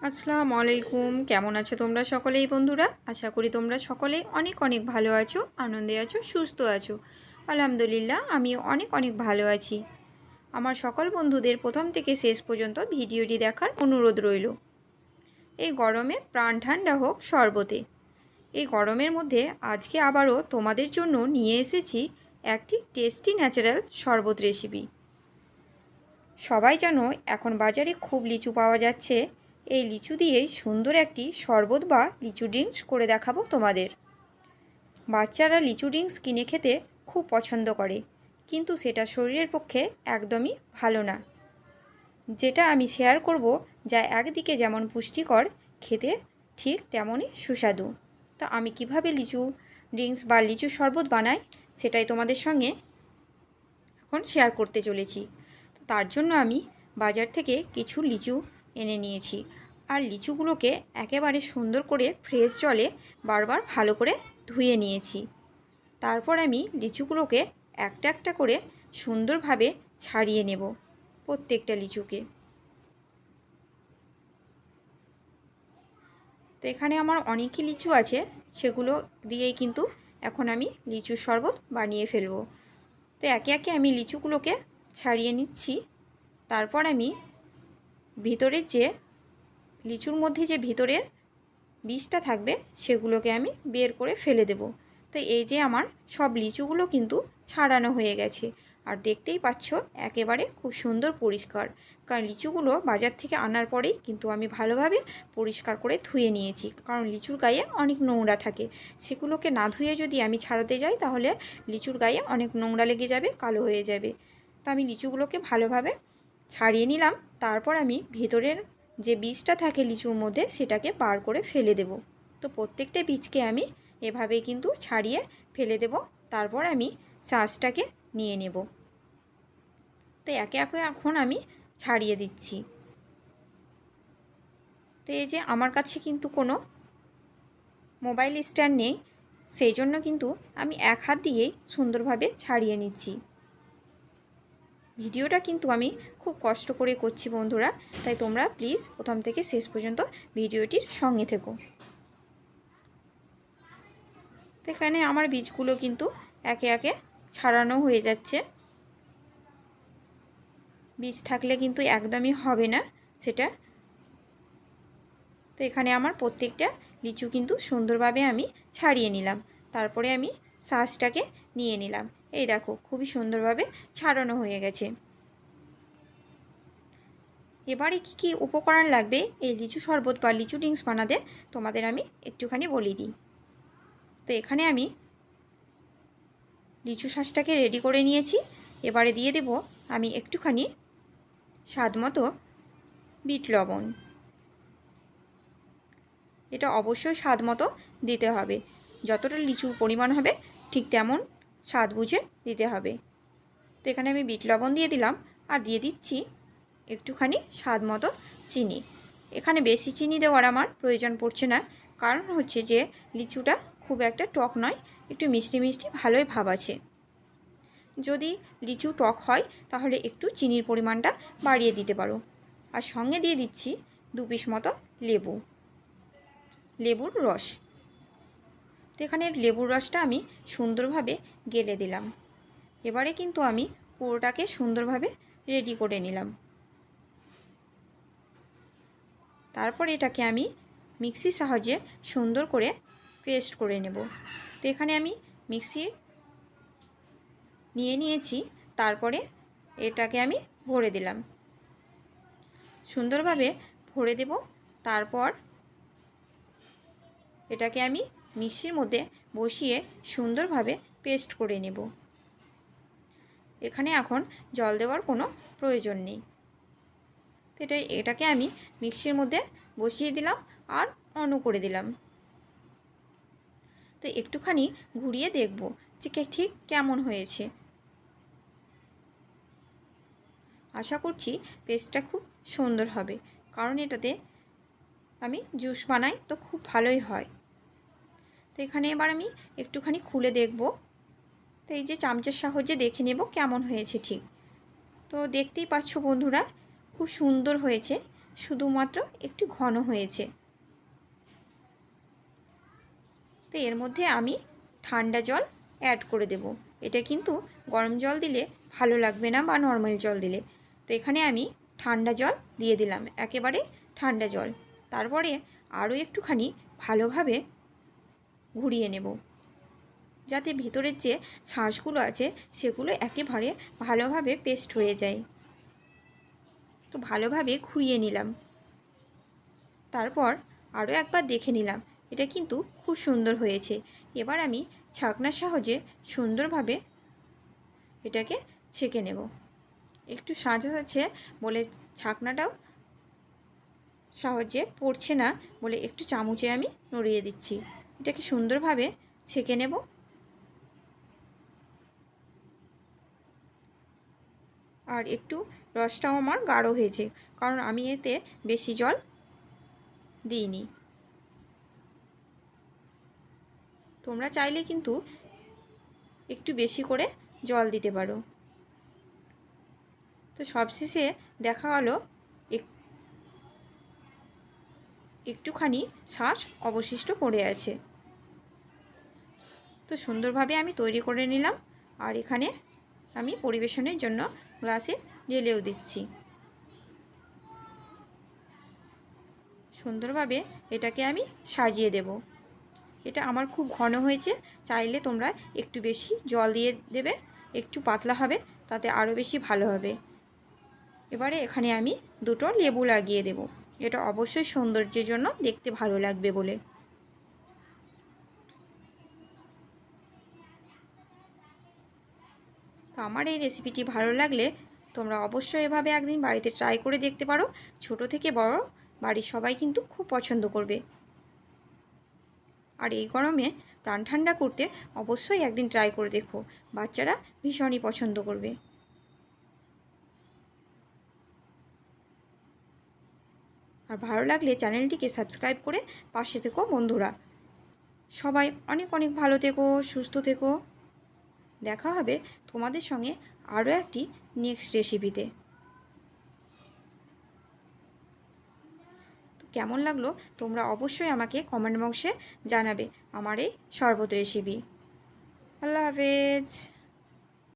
আসসালামু আলাইকুম। কেমন আছো তোমরা সকলেই বন্ধুরা? আশা করি তোমরা সকলেই অনেক অনেক ভালো আছো, আনন্দে আছো, সুস্থ আছো। আলহামদুলিল্লাহ, আমিও অনেক অনেক ভালো আছি। আমার সকল বন্ধুদের প্রথম থেকে শেষ পর্যন্ত ভিডিওটি দেখার অনুরোধ রইল। এই গরমে প্রাণ ঠান্ডা হোক শরবতে। এই গরমের মধ্যে আজকে আবারও তোমাদের জন্য নিয়ে এসেছি একটি টেস্টি ন্যাচারাল শরবত রেসিপি। সবাই জানো এখন বাজারে খুব লিচু পাওয়া যাচ্ছে। এই লিচু দিয়েই সুন্দর একটি শরবত বা লিচু ড্রিঙ্কস করে দেখাবো তোমাদের। বাচ্চারা লিচু ড্রিঙ্কস কিনে খেতে খুব পছন্দ করে, কিন্তু সেটা শরীরের পক্ষে একদমই ভালো না। যেটা আমি শেয়ার করব যা একদিকে যেমন পুষ্টিকর, খেতে ঠিক তেমনই সুস্বাদু। তো আমি কীভাবে লিচু ড্রিঙ্কস বা লিচু শরবত বানাই সেটাই তোমাদের সঙ্গে এখন শেয়ার করতে চলেছি। তার জন্য আমি বাজার থেকে কিছু লিচু এনে নিয়েছি। আর লিচুগুলোকে একেবারে সুন্দর করে ফ্রেশ জলে বারবার ভালো করে ধুয়ে নিয়েছি। তারপর আমি লিচুগুলোকে একটা একটা করে সুন্দরভাবে ছাড়িয়ে নেব প্রত্যেকটা লিচুকে। তো এখানে আমার অনেকই লিচু আছে, সেগুলো দিয়েই কিন্তু এখন আমি লিচুর শরবত বানিয়ে ফেলব। তো একে একে আমি লিচুগুলোকে ছাড়িয়ে নিচ্ছি। তারপর আমি ভিতরের যে লিচুর মধ্যে যে ভিতরের বীজটা থাকবে, সেগুলোকে আমি বের করে ফেলে দেব। তো এই যে আমার সব লিচুগুলো কিন্তু ছাড়ানো হয়ে গেছে। আর দেখতেই পাচ্ছ, একেবারে খুব সুন্দর পরিষ্কার। কারণ লিচুগুলো বাজার থেকে আনার পরেই কিন্তু আমি ভালোভাবে পরিষ্কার করে ধুয়ে নিয়েছি। কারণ লিচুর গায়ে অনেক নোংরা থাকে। সেগুলোকে না ধুয়ে যদি আমি ছাড়াতে যাই, তাহলে লিচুর গায়ে অনেক নোংরা লেগে যাবে, কালো হয়ে যাবে। তো আমি লিচুগুলোকে ভালোভাবে ছাড়িয়ে নিলাম। তারপর আমি ভেতরের যে বীজটা থাকে লিচুর মধ্যে সেটাকে বার করে ফেলে দেব। তো প্রত্যেকটা বীজকে আমি এভাবেই কিন্তু ছাড়িয়ে ফেলে দেব। তারপর আমি শ্বাসটাকে নিয়ে নেব। তো একে একে এখন আমি ছাড়িয়ে দিচ্ছি। তো এই যে আমার কাছে কিন্তু কোনো মোবাইল স্ট্যান্ড নেই, সেই জন্য কিন্তু আমি এক হাত দিয়েই সুন্দরভাবে ছাড়িয়ে নিচ্ছি। ভিডিওটা কিন্তু আমি খুব কষ্ট করে করছি বন্ধুরা, তাই তোমরা প্লিজ প্রথম থেকে শেষ পর্যন্ত ভিডিওটির সঙ্গে থেকো। এখানে আমার বীজগুলো কিন্তু একে একে ছাড়ানো হয়ে যাচ্ছে। বীজ থাকলে কিন্তু একদমই হবে না সেটা। তো এখানে আমার প্রত্যেকটা লিচু কিন্তু সুন্দরভাবে আমি ছাড়িয়ে নিলাম। তারপরে আমি শ্বাসটাকে নিয়ে নিলাম। এই দেখো, খুবই সুন্দরভাবে ছাড়ানো হয়ে গেছে। এবারে কি কি উপকরণ লাগবে? এই লিচু শরবত বা লিচু ড্রিঙ্কস বানাতে তোমাদের আমি একটুখানি বলে দিই। তো এখানে আমি লিচু শ্বাসটাকে রেডি করে নিয়েছি। এবারে দিয়ে দেব আমি একটুখানি স্বাদ মতো বিট লবণ। এটা অবশ্যই স্বাদ মতো দিতে হবে। যতটা লিচুর পরিমাণ হবে ঠিক তেমন স্বাদ বুঝে দিতে হবে। তো এখানে আমি বিট লবণ দিয়ে দিলাম আর দিয়ে দিচ্ছি একটুখানি স্বাদ মতো চিনি। এখানে বেশি চিনি দেওয়ার আমার প্রয়োজন পড়ছে না। কারণ হচ্ছে যে লিচুটা খুব একটা টক নয়, একটু মিষ্টি মিষ্টি ভালোই ভাব আছে। যদি লিচু টক হয়, তাহলে একটু চিনির পরিমাণটা বাড়িয়ে দিতে পারো। আর সঙ্গে দিয়ে দিচ্ছি দু পিস মতো লেবু। লেবুর রস। তো এখানে লেবুর রসটা আমি সুন্দরভাবে গেলে দিলাম। এবারে কিন্তু আমি পুরোটাকে সুন্দরভাবে রেডি করে নিলাম। তারপর এটাকে আমি মিক্সির সাহায্যে সুন্দর করে পেস্ট করে নেব। তো এখানে আমি মিক্সি নিয়ে নিয়েছি, তারপরে এটাকে আমি ভরে দিলাম। সুন্দরভাবে ভরে দেব, তারপর এটাকে আমি মিক্সির মধ্যে বসিয়ে সুন্দরভাবে পেস্ট করে নেব। এখানে এখন জল দেওয়ার কোনো প্রয়োজন নেই। এটা এটাকে আমি মিক্সির মধ্যে বসিয়ে দিলাম আর অন করে দিলাম। তো একটুখানি ঘুরিয়ে দেখব যে ঠিক কেমন হয়েছে। আশা করছি পেস্টটা খুব সুন্দর হবে, কারণ এটাতে আমি জুস বানাই তো খুব ভালোই হয়। তো এখানে এবার আমি একটুখানি খুলে দেখব। তো এই যে চামচের সাহায্যে দেখে নেব কেমন হয়েছে ঠিক। তো দেখতেই পাচ্ছ বন্ধুরা, খুব সুন্দর হয়েছে, শুধুমাত্র একটু ঘন হয়েছে। তো এর মধ্যে আমি ঠান্ডা জল অ্যাড করে দেব। এটা কিন্তু গরম জল দিলে ভালো লাগবে না বা নর্মাল জল দিলে। তো এখানে আমি ঠান্ডা জল দিয়ে দিলাম, একেবারে ঠান্ডা জল। তারপরে আরও একটুখানি ভালোভাবে ঘুরিয়ে নেব। যাতে ভিতরের যে শ্বাসগুলো আছে, সেগুলো একেবারে ভালোভাবে পেস্ট হয়ে যায়। তো ভালোভাবে ঘুরিয়ে নিলাম। তারপর আরও একবার দেখে নিলাম, এটা কিন্তু খুব সুন্দর হয়েছে। এবার আমি ছাকনার সাহায্যে সুন্দরভাবে এটাকে ছেঁকে নেব। একটু সাজা আছে বলে ছাকনাটাও সাহায্যে পড়ছে না বলে একটু চামচে আমি নড়িয়ে দিচ্ছি। এটাকে সুন্দরভাবে ছেঁকে নেব। আর একটু রসটাও আমার গাঢ় হয়েছে, কারণ আমি এতে বেশি জল দিইনি। তোমরা চাইলে কিন্তু একটু বেশি করে জল দিতে পারো। তো সবশেষে দেখা হলো একটুখানি শ্বাস অবশিষ্ট পড়ে আছে। তো সুন্দরভাবে আমি তৈরি করে নিলাম আর এখানে আমি পরিবেশনের জন্য গ্লাসে ঢেলেও দিচ্ছি। সুন্দরভাবে এটাকে আমি সাজিয়ে দেব। এটা আমার খুব ঘন হয়েছে, চাইলে তোমরা একটু বেশি জল দিয়ে দেবে, একটু পাতলা হবে, তাতে আরও বেশি ভালো হবে। এবারে এখানে আমি দুটো লেবু লাগিয়ে দেব। এটা অবশ্যই সৌন্দর্যের জন্য দেখতে ভালো লাগবে বলে। তো আমার এই রেসিপিটি ভালো লাগলে তোমরা অবশ্যই এভাবে একদিন বাড়িতে ট্রাই করে দেখতে পারো। ছোট থেকে বড় বাড়ির সবাই কিন্তু খুব পছন্দ করবে। আর এই গরমে প্রাণ ঠান্ডা করতে অবশ্যই একদিন ট্রাই করে দেখো। বাচ্চারা ভীষণই পছন্দ করবে। আর ভালো লাগলে চ্যানেলটিকে সাবস্ক্রাইব করে পাশে থেকো বন্ধুরা। সবাই অনেক অনেক ভালো থেকো, সুস্থ থেকো। দেখা হবে তোমাদের সঙ্গে আরও একটি নেক্সট রেসিপিতে কেমন লাগল তোমরা অবশ্যই আমাকে কমেন্ট বক্সে জানাবে আমার এই শরবত রেসিপি আল্লাহ হাফেজ।